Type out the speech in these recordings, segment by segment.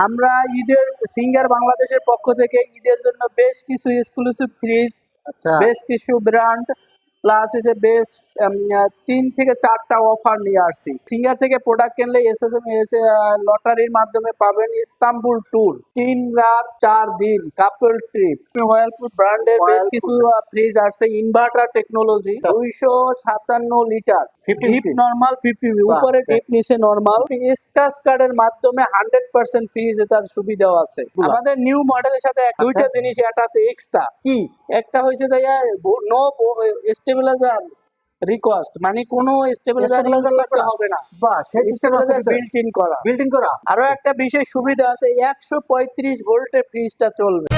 আমরা ঈদের সিঙ্গার বাংলাদেশের পক্ষ থেকে ঈদের জন্য বেশ কিছু এক্সক্লুসিভ ফ্রিজ আচ্ছা। বেশ কিছু ব্র্যান্ড প্লাস হচ্ছে বেশ তিন থেকে চারটা অফার নিয়ে আসছি। সিঙ্গার থেকে প্রোডাক্ট কিনলে এস এস এম এস লটারির মাধ্যমে পাবেন ইস্তাম্বুল ট্যুর তিন রাত চার দিন কাপল ট্রিপ ওয়েলপুর ব্র্যান্ডের বেশ কিছু ফ্রিজ আসছে ইনভার্টার টেকনোলজি দুইশো সাতান্ন লিটার ডিপ 50 নরমাল ফিফটি উপরে ডিপ নিচে নরমাল স্কাচ কার্ডের মাধ্যমে হান্ড্রেড পার্সেন্ট ফ্রি জেতার সুবিধাও আছে। আমাদের নিউ মডেলের সাথে দুইটা আচ্ছা। জিনিস আছে এক্সট্রা কি? একটা হয়েছে যে নো স্টেবিলাইজার রিকোয়েস্ট মানে কোনো স্টেবিলাইজার করতে হবে না। স্টেবিলাইজার বিল্ট ইন করা বিল্ট ইন করা। আরও একটা বিশেষ সুবিধা আছে একশো পঁয়ত্রিশ ভোল্টের ফ্রিজটা চলবে।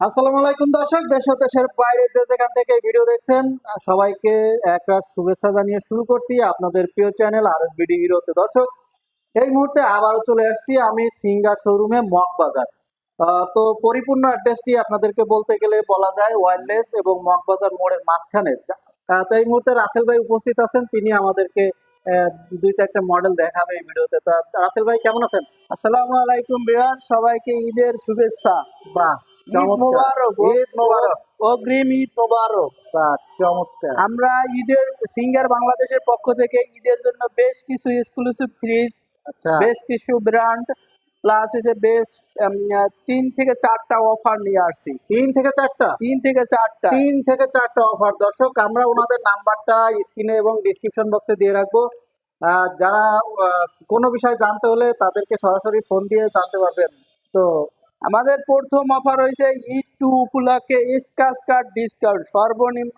আসসালামু আলাইকুম দর্শক দেশ দেশের বাইরে যে যেখান থেকে এই ভিডিও দেখছেন সবাইকে একটা শুভেচ্ছা জানিয়ে শুরু করছি আপনাদের প্রিয় চ্যানেল আর এস বিডি হিরোতে। দর্শক এই মুহূর্তে আবারও চলে আসছি আমি সিঙ্গার শোরুমে মগ বাজার তো পরিপূর্ণ অ্যাড্রেসটি আপনাদেরকে বলতে গেলে বলা যায় ওয়্যারলেস এবং মগ বাজার মোড়ের মাঝখানে তো এই মুহূর্তে রাসেল ভাই উপস্থিত আছেন তিনি আমাদেরকে দুই চারটা মডেল দেখাবে এই ভিডিওতে। তা রাসেল ভাই কেমন আছেন? আসসালামু আলাইকুম বিহার সবাইকে ঈদের শুভেচ্ছা। বাহ মোবারক অগ্রিম ঈদ মোবারক। বাহ আমরা ঈদের সিঙ্গার বাংলাদেশের পক্ষ থেকে ঈদের জন্য বেশ কিছু এক্সক্লুসিভ ফ্রিজ আচ্ছা। বেশ কিছু ব্র্যান্ড প্লাস হচ্ছে বেশ তিন থেকে চারটা অফার নিয়ে আসছি। তিন থেকে চারটা? তিন থেকে চারটা। তিন থেকে চারটা অফার দর্শক আমরা ওনাদের নাম্বারটা স্ক্রিনে এবং ডিসক্রিপশন বক্সে দিয়ে রাখব। যারা কোনো বিষয় জানতে হলে তাদেরকে সরাসরি ফোন দিয়ে জানতে পারবেন। তো আমাদের প্রথম অফার হয়েছে ঈদ টু উপলক্ষে স্কাচ কার্ড ডিসকাউন্ট সর্বনিম্ন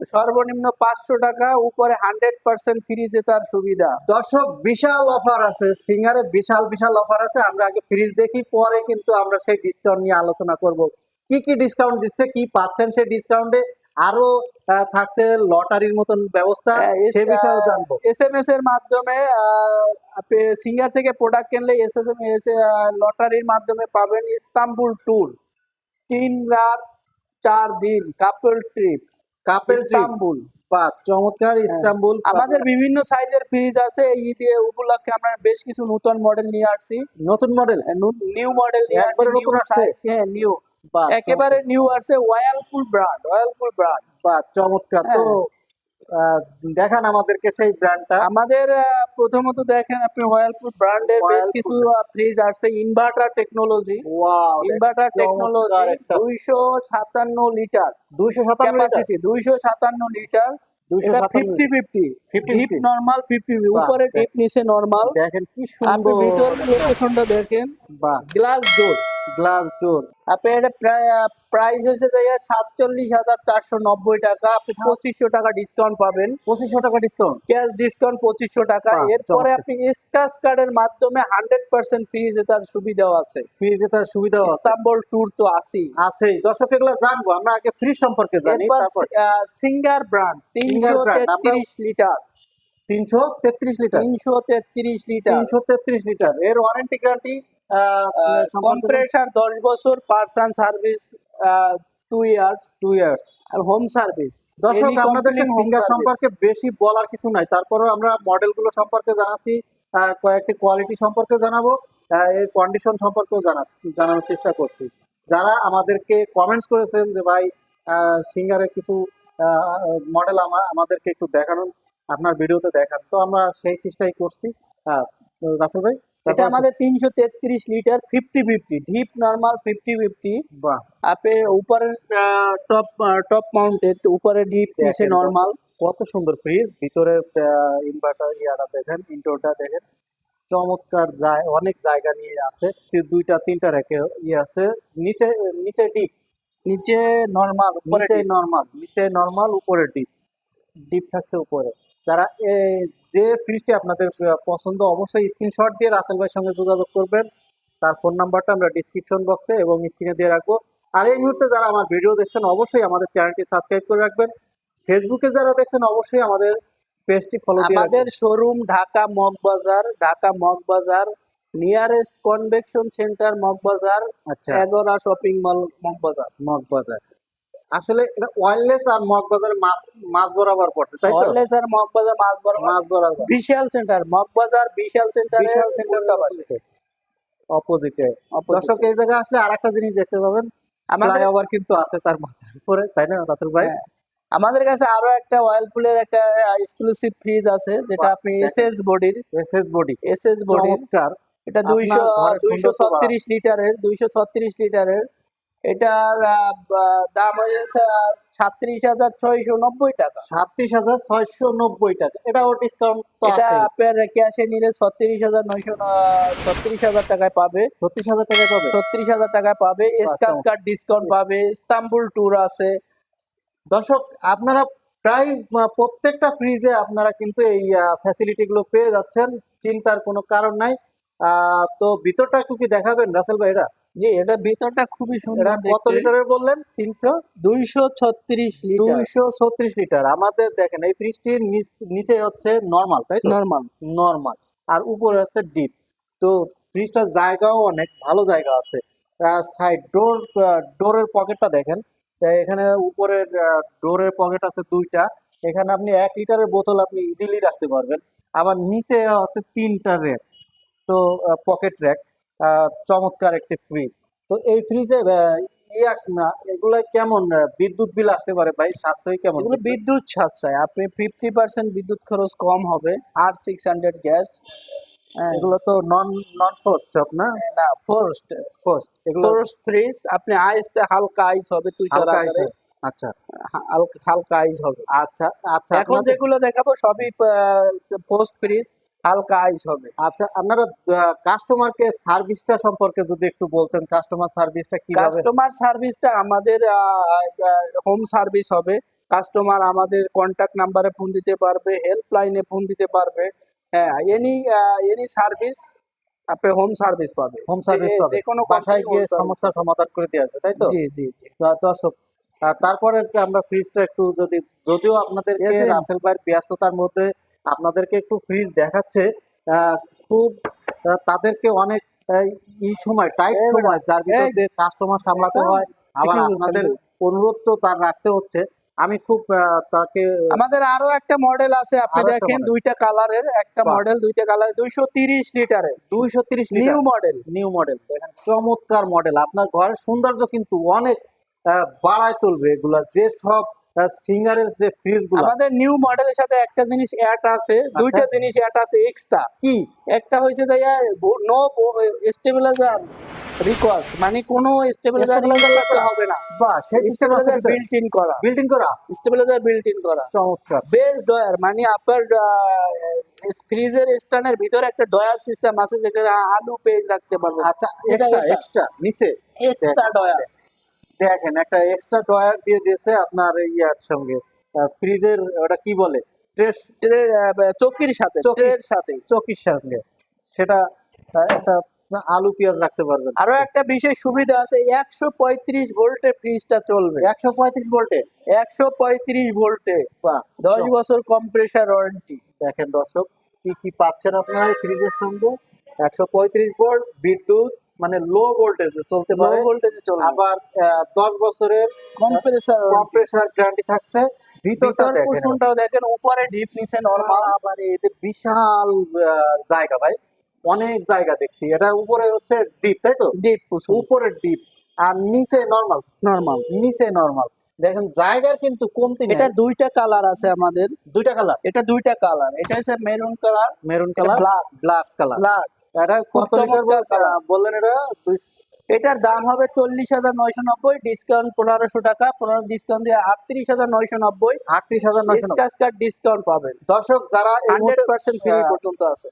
সর্বনিম্ন পাঁচশো টাকা উপরে হান্ড্রেড পার্সেন্ট ফ্রি জেতার সুবিধা। দর্শক বিশাল অফার আছে সিঙ্গারে বিশাল বিশাল অফার আছে আমরা আগে ফ্রিজ দেখি পরে কিন্তু আমরা সেই ডিসকাউন্ট নিয়ে আলোচনা করব। কি কি ডিসকাউন্ট দিচ্ছে কি পাচ্ছেন সেই ডিসকাউন্টে আরও থাকছে লটারির মতন ব্যবস্থা সে বিষয়ে জানব এস এম এস এর মাধ্যমে সিঙ্গার থেকে প্রোডাক্ট কিনলে এস এস এম এস লটারির মাধ্যমে পাবেন ইস্তাম্বুল ট্যুর তিন রাত চার দিন কাপল ট্রিপ কাপেল ইস্তাম্বুল। বা চমৎকার ইস্তাম্বুল আমাদের বিভিন্ন সাইজের ফ্রিজ আছে এই দিয়ে উপলক্ষে আমরা বেশ কিছু নতুন মডেল নিয়ে আসছি। নতুন মডেল নিউ মডেল নিয়ে আসছি নতুন আছে আসছে? হ্যাঁ নিউ একেবারে নিউ আসছে ওয়ালপুল ব্র্যান্ড ওয়ালপুল ব্র্যান্ড বা চমৎকার। তো আহ, দেখান আমাদেরকে সেই ব্র্যান্ডটা আমাদের প্রথমত দেখেন আপনি ওয়ালপুল ব্র্যান্ডের বেশ কিছু ফ্রিজ আসছে inverter technology wow inverter technology একটা। দুইশো সাতান্ন লিটার দুইশো সাতান্ন ক্যাপাসিটি দুইশো সাতান্ন লিটার উপরে ডিপ নিচে নর্মাল দেখেন কি সুন্দর। ভিতর লোকেশনটা দেখেন। গ্লাস ডোর গ্লাস ডোর আপনি এটা প্রাইস হয়েছে যে সাতচল্লিশ হাজার চারশো নব্বই টাকা। আপনি পঁচিশশো টাকা ডিসকাউন্ট পাবেন। পঁচিশশো টাকা ডিসকাউন্ট ক্যাশ ডিসকাউন্ট পঁচিশশো টাকা। এরপরে। আপনি স্কাচ কার্ডের মাধ্যমে হান্ড্রেড পার্সেন্ট ফ্রি জেতার সুবিধাও আছে। ফ্রিজে তার সুবিধা আছে। ইস্তাম্বুল ট্যুর তো আছেই। আছে দর্শক এগুলো জানব। আমরা আগে ফ্রি সম্পর্কে জানি সিঙ্গার ব্র্যান্ড তিনশো তেত্রিশ লিটার। তিনশো তেত্রিশ লিটার? তিনশো তেত্রিশ লিটার। তিনশো তেত্রিশ লিটার। এর ওয়ারেন্টি গ্যারান্টি কম্প্রেসার দশ বছর person service two years two years আর হোম সার্ভিস দর্শক আপনাদেরকে সিঙ্গার সম্পর্কে বেশি বলার কিছু নাই। তারপরেও আমরা মডেলগুলো সম্পর্কে জানাচ্ছি কয়েকটি কোয়ালিটি সম্পর্কে জানাব এর কন্ডিশন সম্পর্কেও জানাচ্ছি জানানোর চেষ্টা করছি। যারা আমাদেরকে কমেন্টস করেছেন যে ভাই সিঙ্গারের কিছু মডেল আমাদেরকে একটু দেখানোর আপনার ভিডিওতে দেখান। তো আমরা সেই চেষ্টাই করছি। রাসেল ভাই? এটা আমাদের তিনশো তেত্রিশ litre fifty fifty deep normal fifty fifty. বাহ। আপে উপরে টপ টপ মাউন্টেড উপরে ডিপ নিচে নর্মাল কত সুন্দর ফ্রিজ ভিতরে ইনভার্টার ইয়াটা দেখেন ইন্টোটা দেখেন। চমৎকার যায় অনেক জায়গা নিয়ে আছে দুইটা তিনটা রেখে ইয়ে আছে। নিচে নিচে ডিপ নিচে নর্মাল নিচে। নর্মাল নিচে নর্মাল উপরে ডিপ ডিপ থাকছে উপরে। যারা এই যে ফ্রিজটি আপনাদের পছন্দ অবশ্যই স্ক্রিনশট দিয়ে রাসেল ভাইয়ের সঙ্গে যোগাযোগ করবেন। তার ফোন নাম্বারটা আমরা ডিসক্রিপশন বক্সে এবং স্ক্রিনে দিয়ে রাখব। আর এই মুহূর্তে যারা আমার ভিডিও দেখছেন অবশ্যই আমাদের চ্যানেলটি সাবস্ক্রাইব করে রাখবেন। ফেসবুকে যারা দেখছেন অবশ্যই আমাদের পেজটি ফলো দিয়ে আমাদের showroom Dhaka Moghbazar Dhaka Moghbazar nearest convention centre Moghbazar আচ্ছা। Agora shopping mall Moghbazar Moghbazar আসলে এটা ওয়্যারলেস আর মগবাজারের মাছ মাছ বরাবর পড়ছে তাই তো? আর মগবাজার মাছ বরাবর মাছ বরাবর। বিশাল সেন্টার মগবাজার বিশাল সেন্টারে বিশাল সেন্টারের অপোজিটে অপোজিটে দর্শক এই জায়গায় আসলে আরেকটা জিনিস দেখতে পাবেন আমাদের কিন্তু আছে তার মাথার উপরে তাই না রাসেল ভাই? হ্যাঁ। আমাদের কাছে আরও একটা ওয়ার্লপুলের একটা এক্সক্লুসিভ ফ্রিজ আছে যেটা আপনি। এসএস বডির এসএস বডি এসএস চমৎকার। এটা আপনার দুইশো ঘরের দুইশো সৌন্দর্য বাড়ায়। ছত্রিশ লিটারের দুইশো ছত্রিশ লিটারের এটার দাম হয়েছে সাতত্রিশ হাজার ছয়শো নব্বই টাকা। সাতত্রিশ হাজার ছয়শো নব্বই টাকা। এটাও ডিসকাউন্ট এটা আপনার ক্যাশে নিলে ছত্রিশ হাজার নয়শো ছত্রিশ হাজার টাকায় পাবে। ছত্রিশ হাজার টাকা পাবে? ছত্রিশ হাজার টাকায় পাবে। স্কাচ কার্ড ডিসকাউন্ট পাবে। ইস্তাম্বুল ট্যুর আছে। দর্শক আপনারা প্রায় প্রত্যেকটা ফ্রিজে আপনারা কিন্তু এই ফ্যাসিলিটি গুলো পেয়ে যাচ্ছেন। চিন্তার কোনো কারণ নাই। আহ, তো ভিতরটা একটু কি দেখাবেন রাসেল ভাই এটা? জি এটা ভিতরটা খুবই সুন্দর কত লিটারের বললেন? তিনশো দুইশো ছত্রিশ দুইশো ছত্রিশ লিটার। আমাদের দেখেন এই ফ্রিজটির নিচ- হচ্ছে নর্মাল তাই নর্মাল। নর্মাল। আর উপরে আছে ডিপ। তো ফ্রিজটার জায়গাও অনেক ভালো জায়গা আছে। সাইড ডোর ডোরের পকেটটা দেখেন। এখানে উপরের ডোরের পকেট আছে দুইটা। এখানে আপনি এক লিটারের বোতল আপনি ইজিলি রাখতে পারবেন। আবার নিচে আছে তিনটা র্যাক তো পকেট র্যাক চমৎকার একটি ফ্রিজ তো এই ফ্রিজে এগুলো কেমন বিদ্যুৎ বিল আসতে পারে ভাই সাশ্রয়ী কেমন এগুলো বিদ্যুৎ? সাশ্রয়। আপনি ফিফটি পার্সেন্ট বিদ্যুৎ খরচ কম হবে আর সিক্স হান্ড্রেড গ্যাস এগুলো তো নন নন ফোর্স সব না না ফোর্সড ফোর্স এগুলো ফোর্স ফ্রিজ আপনি আইসটা হালকা আইস হবে হালকা আকারে। আচ্ছা। হালকা হালকা আইস হবে। আচ্ছা আচ্ছা এখন যেগুলো দেখাবো সবই পোস্ট ফ্রিজ হালকা আইস হবে। আচ্ছা আপনারা কাস্টমারকে সার্ভিসটা সম্পর্কে যদি একটু বলতেন কাস্টমার সার্ভিসটা কীভাবে? কাস্টমার সার্ভিসটা আমাদের হোম সার্ভিস হবে। কাস্টমার আমাদের কন্টাক্ট নাম্বারে ফোন দিতে পারবে হেল্পলাইনে ফোন দিতে পারবে। হ্যাঁ এনি এনি সার্ভিস আপনি হোম সার্ভিস পাবে। হোম সার্ভিস পাবে। যে কোনো বাসায় গিয়ে সমস্যা সমাধান করে দিয়ে আসবে তাই তো? জি জি জি। দর্শক তারপরে কি আমরা ফ্রিজটা একটু যদি যদিও আপনাদের. রাসেল ভাইয়ের ব্যস্ততার মধ্যে আপনাদেরকে একটু ফ্রিজ দেখাচ্ছে খুব তাদেরকে অনেক আহ, ই সময় টাইট সময় যার ভিতর এই। কাস্টমার সামলাতে হয় আবার আপনাদের অনুরোধ তো তার রাখতে হচ্ছে। আমি খুব তাকে আমাদের আরও একটা মডেল আছে আপনি দেখেন দুইটা কালারের একটা মডেল দুইটা কালার দুইশো তিরিশ লিটারের। দুইশো তিরিশ নিউ মডেল নিউ মডেল দেখেন চমৎকার মডেল আপনার ঘরের সৌন্দর্য কিন্তু অনেক বাড়ায় তুলবে এগুলা। যে সব সিঙ্গারের যে আমাদের নিউ মডেলের সাথে একটা জিনিস অ্যাড আছে দুইটা জিনিস অ্যাড আছে এক্সট্রা কি? একটা হয়েছে যে নো স্টেবিলাইজার রিকোয়েস্ট মানে কোনো স্টেবিলাইজার হবে না। সেই স্টেবিলাইজার বিল্ট ইন করা। বিল্ডিং করা? স্টেবিলাইজার বিল্ট ইন করা। চমৎকার। বেস ডয়ার মানে আপনার ফ্রিজের স্ট্যান্ডের ভিতরে একটা ডয়ার সিস্টেম আছে যেটা আলু পেজ রাখতে পারব। আচ্ছা এক্সট্রা এক্সট্রা নিচে। এক্সট্রা ডয়ার দেখেন একটা এক্সট্রা ড্রয়ার দিয়ে দিয়েছে আপনার ইয়ার সঙ্গে। ফ্রিজের ওটা কি বলে? চকির সাথে চকির- সাথে। চকির সঙ্গে। সেটা একটা আলু পেঁয়াজ রাখতে পারবেন। আরও একটা বিশেষ সুবিধা আছে একশো পঁয়ত্রিশ ভোল্টে ফ্রিজটা চলবে। একশো পঁয়ত্রিশ ভোল্টে? একশো পঁয়ত্রিশ ভোল্টে। দশ। বছর কম্প্রেসার ওয়ারেন্টি দেখেন দর্শক কি কি পাচ্ছেন আপনারা ফ্রিজের সঙ্গে? একশো পঁয়ত্রিশ ভোল্ট বিদ্যুৎ মানে লো ভোল্টেজে চলতে পারে। লো ভোল্টেজে চলবে। আবার আহ, দশ বছরের কম্প্রেসার কম্প্রেসার গ্যারান্টি থাকছে। ভিতরটা দেখেন কুশনটাও দেখেন উপরে ডিপ নিচে নরমাল আবার এতে বিশাল জায়গা ভাই। অনেক জায়গা দেখছি। এটা উপরে হচ্ছে ডিপ তাই তো? ডিপ কুশন উপরে ডিপ আর নিচে নরমাল নরমাল নিচে নরমাল দেখেন জায়গার কিন্তু কমতি নেই। এটা দুইটা কালার আছে আমাদের। দুইটা কালার এটা দুইটা কালার এটা হচ্ছে maroon colour maroon colour black। Black colour black এটা কত লিটার বললেন এটা এটার দাম হবে চল্লিশ হাজার নয়শো নব্বই ডিসকাউন্ট পনেরোশো টাকা। পনেরো ডিসকাউন্ট দিয়ে আটত্রিশ হাজার নয়শো নব্বই। আটত্রিশ হাজার নয়শো ডিসকাউন্ট পাবেন। দর্শক যারা হান্ড্রেড পার্সেন্ট ফ্রি পর্যন্ত আছে।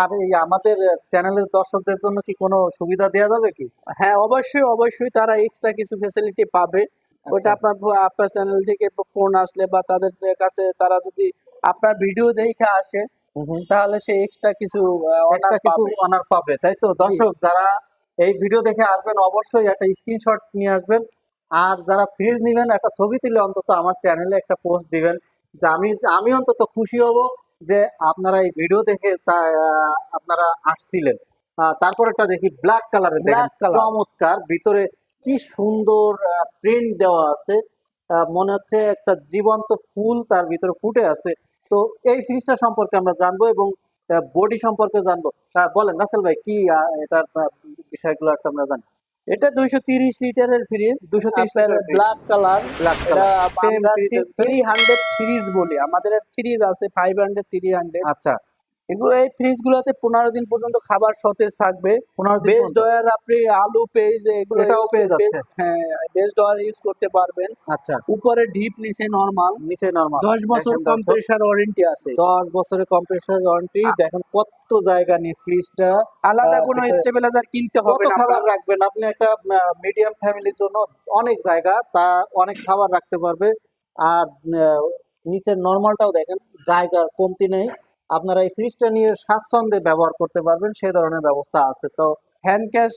আর এই আমাদের চ্যানেলের দর্শকদের জন্য কি কোনো সুবিধা দেওয়া যাবে কি? হ্যাঁ অবশ্যই অবশ্যই তারা এক্সট্রা কিছু ফেসিলিটি পাবে। ওটা আচ্ছা। আপনার আপনার চ্যানেল থেকে ফোন আসলে বা তাদের কাছে তারা যদি আপনার ভিডিও দেখে আসে তাহলে সে এক্সট্রা কিছু এক্সট্রা কিছু অনার পাবে তাই তো? দর্শক যারা এই ভিডিও দেখে আসবেন অবশ্যই একটা স্ক্রিনশট নিয়ে আসবেন। আর যারা ফ্রিজ নেবেন একটা ছবি তুলে অন্তত আমার চ্যানেলে একটা পোস্ট দিবেন যে আমি আমি অন্তত খুশি হব যে আপনারা এই ভিডিও দেখে তা আপনারা আসছিলেন। আহ, তারপরেরটা দেখি ব্ল্যাক কালারের চমৎকার। ভিতরে কি সুন্দর প্রিন্ট দেওয়া আছে। মনে হচ্ছে একটা জীবন্ত ফুল তার ভিতরে ফুটে আছে। তো এই ফ্রিজটা সম্পর্কে আমরা জানব এবং বডি সম্পর্কে জানব। বলেন নাসেল ভাই কি এটার বিষয়গুলো একটা আমরা জানি। এটা দুইশো তিরিশ লিটারের ফ্রিজ 230 লিটারের fridge। ব্ল্যাক কালার ব্ল্যাক এর থ্রি হান্ড্রেড সিরিজ বলি। আমাদের সিরিজ আছে ফাইভ হান্ড্রেড থ্রি হান্ড্রেড আচ্ছা। এগুলো এই ফ্রিজ গুলোতে পনেরো দিন পর্যন্ত খাবার সতেজ থাকবে। পনেরো দিন ডয়ার আপনি আলু পেজ এগুলো এটাও পেয়ে যাচ্ছে। হ্যাঁ বেস্ট ডয়ার ইউজ করতে পারবেন। আচ্ছা। উপরে ডিপ নিচে নরমাল নিচে নরমাল দশ বছর কম্প্রেসার ওয়ারেন্টি আছে। দশ বছরের কম্প্রেসার ওয়ারেন্টি দেখেন কত জায়গা নিয়ে ফ্রিজটা আলাদা কোনো স্টেবিলাইজার কিনতে হবে না। খাবার রাখবেন? আপনি একটা মিডিয়াম ফ্যামিলির জন্য অনেক জায়গা তা অনেক খাবার রাখতে পারবে। আর নিচের নর্মালটাও দেখেন জায়গার কমতি নেই। আপনারা এই ফ্রিজটা নিয়ে স্বাচ্ছন্দ্যে ব্যবহার করতে পারবেন সেই ধরনের ব্যবস্থা আছে। তো হ্যান্ড ক্যাশ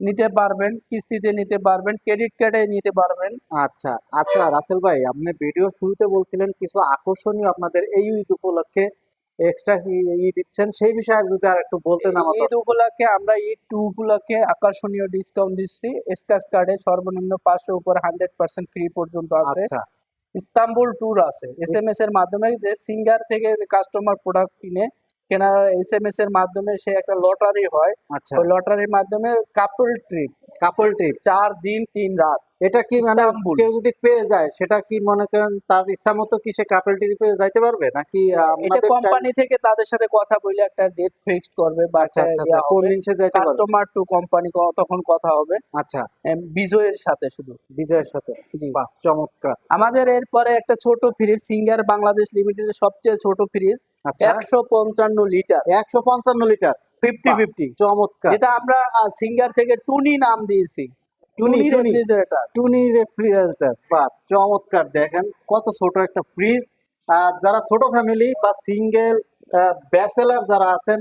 নিতে পারবেন কিস্তিতে নিতে পারবেন ক্রেডিট কার্ডে নিতে পারবেন। আচ্ছা আচ্ছা রাসেল ভাই আপনি ভিডিও শুরুতে বলছিলেন কিছু আকর্ষণীয় আপনাদের এই ঈদ উপলক্ষে এক্সট্রা ই দিচ্ছেন সেই বিষয়ে যদি আর একটু বলতেন আমাদের ঈদ উপলক্ষে আমরা ঈদ টু উপলক্ষে আকর্ষণীয় ডিসকাউন্ট দিচ্ছি। স্ক্যাচ কার্ডে সর্বনিম্ন পাঁচশো উপর হান্ড্রেড পার্সেন্ট ফ্রি পর্যন্ত আছে। আচ্ছা। ইস্তাম্বুল ট্যুর আছে। এস এম এস এর মাধ্যমে যে সিঙ্গার থেকে যে কাস্টমার প্রোডাক্ট কিনে কেনার এস এম এস এর মাধ্যমে সে একটা লটারি হয়। আচ্ছা। ওই লটারির মাধ্যমে কাপল ট্রিপ কাপল ট্রিপ চার দিন তিন রাত। এটা কি মানে কেউ যদি পেয়ে যায় সেটা কি মনে করেন তার ইচ্ছা মতো কি সে কাপল ট্রিপে যাইতে পারবে? নাকি এটা কোম্পানি থেকে তাদের সাথে কথা বলে একটা ডেট ফিক্সড করবে বা আচ্ছা আচ্ছা আচ্ছা। কোন দিন সে যাইতে পারবে? কাস্টমার টু কোম্পানি তখন কথা হবে। আচ্ছা। বিজয়ের সাথে শুধু। বিজয়ের সাথে? জি। বাহ চমৎকার। আমাদের এরপরে একটা ছোট ফ্রিজ সিঙ্গার বাংলাদেশ লিমিটেডের সবচেয়ে ছোট ফ্রিজ আচ্ছা। একশো পঞ্চান্ন লিটার একশো পঞ্চান্ন লিটার ফিফটি বাহ। ফিফটি চমৎকার। যেটা আমরা সিঙ্গার থেকে টুনি নাম দিয়েছি। টুনি। রেফ্রিজারেটর টুনি রেফ্রিজারেটর চমৎকার দেখেন কত ছোট একটা ফ্রিজ আর যারা ছোট ফ্যামিলি বা সিঙ্গেল ব্যাচেলার যারা আছেন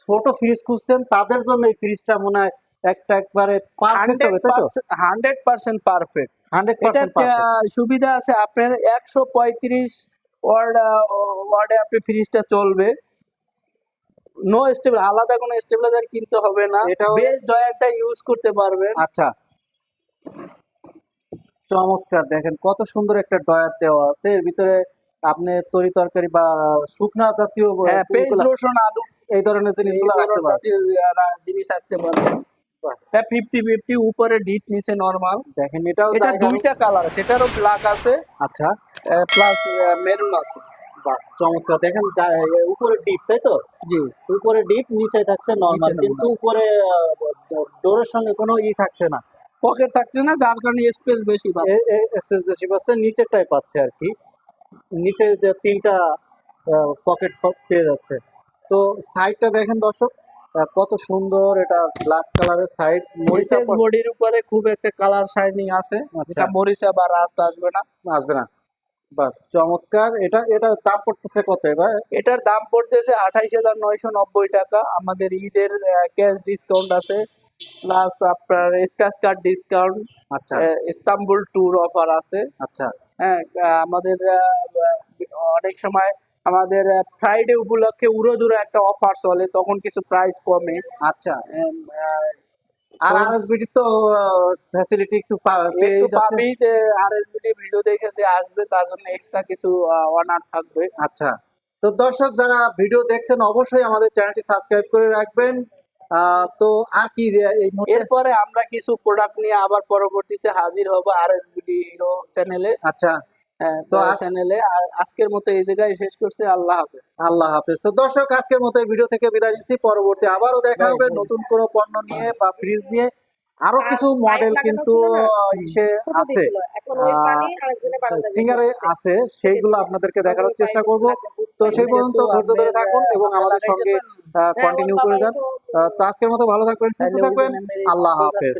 ছোট ফ্রিজ খুঁজছেন তাদের জন্য এই ফ্রিজটা মনে হয় একটা একবারে পারফেক্ট হবে তাই তো? হান্ড্রেড পার্সেন্ট পারফেক্ট সুবিধা আছে আপনার একশো পঁয়ত্রিশ ওয়ার্ড ওয়ার্ডে আপনি ফ্রিজটা চলবে। নো স্টেবল আলাদা কোনো স্টেবিলাইজার কিনতে হবে না। বেস ডয়ারটা ইউজ করতে পারবেন। আচ্ছা চমৎকার। দেখেন কত সুন্দর একটা ডয়ার দেওয়া আছে। এর ভিতরে আপনি তরি তরকারি বা শুকনা জাতীয় হ্যাঁ রসুন আলু। এই ধরনের জিনিসগুলো রাখতে জিনিস রাখতে পারবেন। ফিফটি ফিফটি উপরে ডিট নিচে নর্মাল দেখেন এটাও এটা দুইটা কালার আছে। এটারও ব্ল্যাক আছে। আচ্ছা। প্লাস মেরুন আছে। বাহ চমৎকার। দেখেন উপরে ডিপ তাই তো? জি। উপরে ডিপ নিচে থাকছে নর্মাল কিন্তু উপরে ডোরের সঙ্গে কোনো ই থাকছে না। পকেট থাকছে না যার কারণে স্পেস বেশি পাচ্ছে। স্পেস বেশি পাচ্ছে নিচেরটাই পাচ্ছে আর কি। নিচে যে তিনটা পকেট পেয়ে যাচ্ছে। তো সাইডটা দেখেন দর্শক কত সুন্দর এটা ব্ল্যাক কালারের সাইড মরিচা বডির উপরে খুব একটা কালার শাইনিং আছে। আচ্ছা। যেটা মরিচা বা রাস্ট আসবে না। আসবে না। বাহ চমৎকার। এটা এটা দাম পড়তেছে কত এবার? এটার দাম পড়তেছে আঠাইশ হাজার নয়শো নব্বই টাকা। আমাদের ঈদের ক্যাশ ডিসকাউন্ট আছে। প্লাস আপনার স্ক্যাচ কার্ড ডিসকাউন্ট আচ্ছা। ইস্তাম্বুল ট্যুর অফার আছে। আচ্ছা। হ্যাঁ আমাদের অনেক সময় আমাদের ফ্রাইডে উপলক্ষে উড়োধুরো একটা অফার চলে তখন কিছু প্রাইস কমে। আচ্ছা। আর আরএসবিটি তো ফ্যাসিলিটি একটু পা- পেয়ে একটু যাচ্ছে। পাবেই যে আরএসবিটি ভিডিও দেখে যে আসবে তার জন্য এক্সট্রা কিছু অনার থাকবে। আচ্ছা। তো দর্শক যারা ভিডিও দেখছেন অবশ্যই আমাদের চ্যানেলটি সাবস্ক্রাইব করে রাখবেন। তো আর কি এরপরে আমরা কিছু প্রোডাক্ট নিয়ে আবার পরবর্তীতে হাজির হব আরএসবিডি হিরো চ্যানেলে আচ্ছা। তো চ্যানেলে আজকের মতো এই জায়গায় শেষ করছি। আল্লাহ হাফেজ। আল্লাহ হাফেজ। তো দর্শক আজকের মতো এই ভিডিও থেকে বিদায় নিচ্ছি। পরবর্তী আবারও দেখা হবে নতুন কোনো পণ্য নিয়ে বা ফ্রিজ নিয়ে। আরও কিছু মডেল কিন্তু ইসে আছে সিঙ্গারে আছে সেইগুলো আপনাদেরকে দেখানোর চেষ্টা করব। তো সেই পর্যন্ত ধৈর্য ধরে থাকুন এবং আমাদের সঙ্গে পারেন। হ্যাঁ, কন্টিনিউ করে যান। তো আজকের মতো ভালো থাকবেন সুস্থ থাকবেন। আল্লাহ হাফেজ।